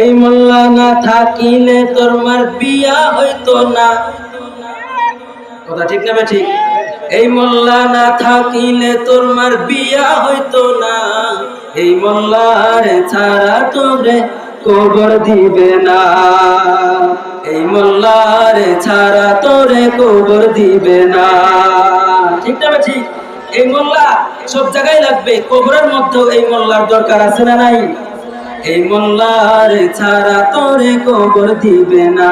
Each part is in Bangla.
এই মোল্লা না থাকিলে তোর মার বিয়া হইতো না। কথা ঠিক না ঠিক এই মোল্লা না থাকিলে তোর মার বিয়া হইতো না। এই মোল্লার ছাড়া তোরে কবর দিবে না। এই মোল্লার ছাড়া তোরে কবর দিবে না। ঠিক না ঠিক এই মোল্লা, সব জায়গায় লাগবে। কবরের মধ্যেও এই মোল্লার দরকার আছে না নাই? এই মোল্লার ছাড়া তোরে কবর দিবে না।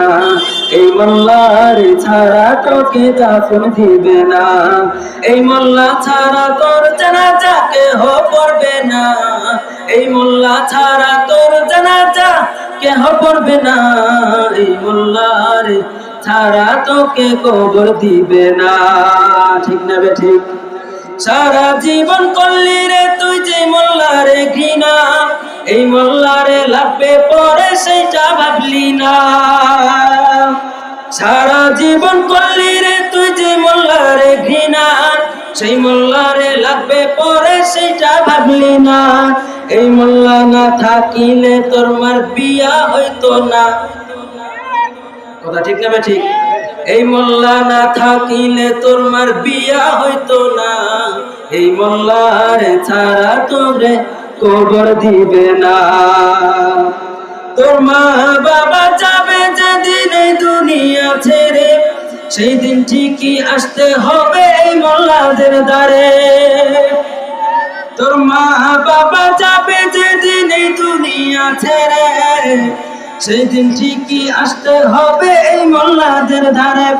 এই মোল্লার ছাড়া তোকে দাফন দিবে না। এই মোল্লা ছাড়া তোর জানাজা কেহ পড়বে না। এই মোল্লা ছাড়া তোর জানাজা কেহ পড়বে না। এই মোল্লার ছাড়া তোকে কবর দিবে না। ঠিক না বে ঠিক? সারা জীবন করলি লাগবে পরে সেইটা ভাবলি না। সারা জীবন করলি রে তুই যে মোল্লারে ঘৃণা, সেই মোল্লারে লাগবে পরে সেইটা ভাবলি না। এই মোল্লা না থাকিলে তোর মার বিয়া হইতো না। কথা ঠিক না ঠিক এই মোল্লা না থাকিলে তোর মার বিয়া হইতো না। এই মোল্লার ছাড়া তোরে কবর দিবে না। তোর মা বাবা যাবে যেদিন এই দুনিয়া ছেড়ে সেই দিন ঠিকই আসতে হবে এই মোল্লাদের দ্বারে। তোর মা বাবা যাবে যেদিন এই দুনিয়া ছেড়ে সেই দিন ঠিকই আসতে হবে এই মোল্লাদের ধারে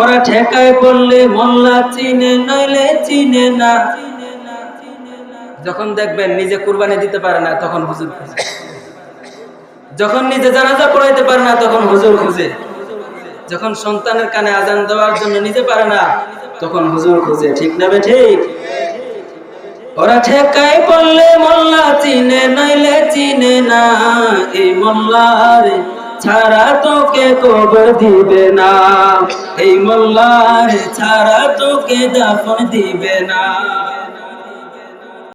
ওরা ঠেকায় পড়লে মোল্লা চিনে নইলে চিনে না। যখন দেখবেন নিজে কুরবানি দিতে পারে না, তখন হুজুর খুঁজে। যখন নিজে জানাজা পড়াইতে পারে না, তখন হুজুর খুঁজে। যখন সন্তানের কানে আজান দেওয়ার জন্য নিজে পারে না, তখন হুজুর খুঁজে। ঠিক না বে ঠিক? ওরা ঠেকায় পড়লে মোল্লা চিনে, নইলে চিনে না। এই মোল্লার ছাড়া তোকে কবর দিবে না। এই মোল্লার ছাড়া তোকে দাফন দিবে না।